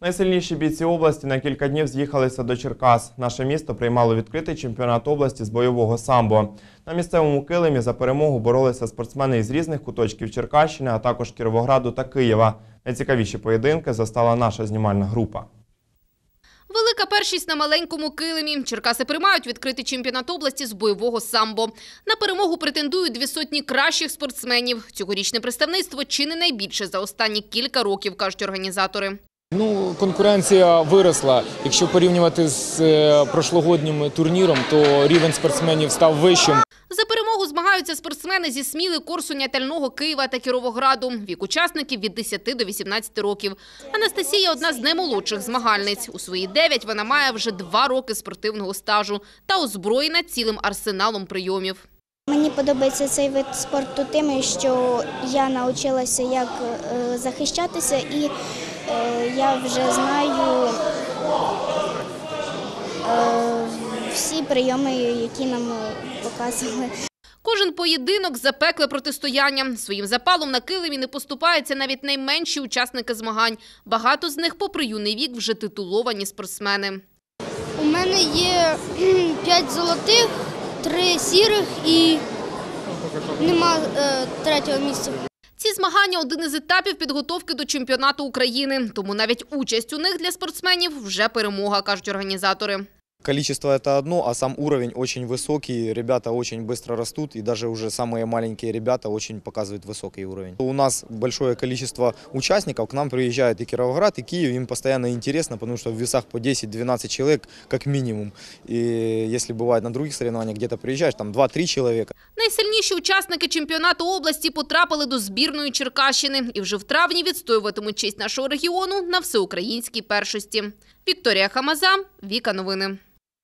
Найсильніші бійці області на кілька днів з'їхалися до Черкас. Наше місто приймало відкритий чемпіонат області з бойового самбо. На місцевому килимі за перемогу боролися спортсмени із різних куточків Черкащини, а також Кіровограду та Києва. Найцікавіші поєдинки застала наша знімальна група. Велика першість на маленькому килимі. Черкаси приймають відкритий чемпіонат області з бойового самбо. На перемогу претендують дві сотні кращих спортсменів. Цьогорічне представництво чи не найбільше за останні кілька років, кажуть організатори. Ну, конкуренція виросла. Якщо порівнювати з е, прошлогоднім турніром, то рівень спортсменів став вищим. За перемогу змагаються спортсмени зі Сміли, Корсуня, Тального, Києва та Кіровограду. Вік учасників від 10 до 18 років. Анастасія – одна з наймолодших змагальниць. У свої 9 вона має вже два роки спортивного стажу та озброєна цілим арсеналом прийомів. Мені подобається цей вид спорту тим, що я навчилася, як е, захищатися, і я вже знаю е, всі прийоми, які нам е, показували. Кожен поєдинок – запекле протистояння. Своїм запалом на килимі не поступаються навіть найменші учасники змагань. Багато з них, попри юний вік, вже титуловані спортсмени. У мене є п'ять золотих, три сірих і нема е, третього місця. Ці змагання – один із етапів підготовки до чемпіонату України. Тому навіть участь у них для спортсменів вже перемога, кажуть організатори. Количество это одно, а сам уровень очень высокий, ребята очень быстро растут, и даже уже самые маленькие ребята очень показывают высокий уровень. У нас большое количество участников, к нам приезжают и Кировоград, и Киев, им постоянно интересно, потому что в весах по 10-12 человек как минимум. И если бывает на других соревнованиях, где-то приезжаешь, там 2-3 человека, Найсильніші учасники чемпіонату області потрапили до збірної Черкащини і вже в травні відстоюватимуть честь нашого регіону на всеукраїнській першості. Вікторія Хамаза, Віка Новини.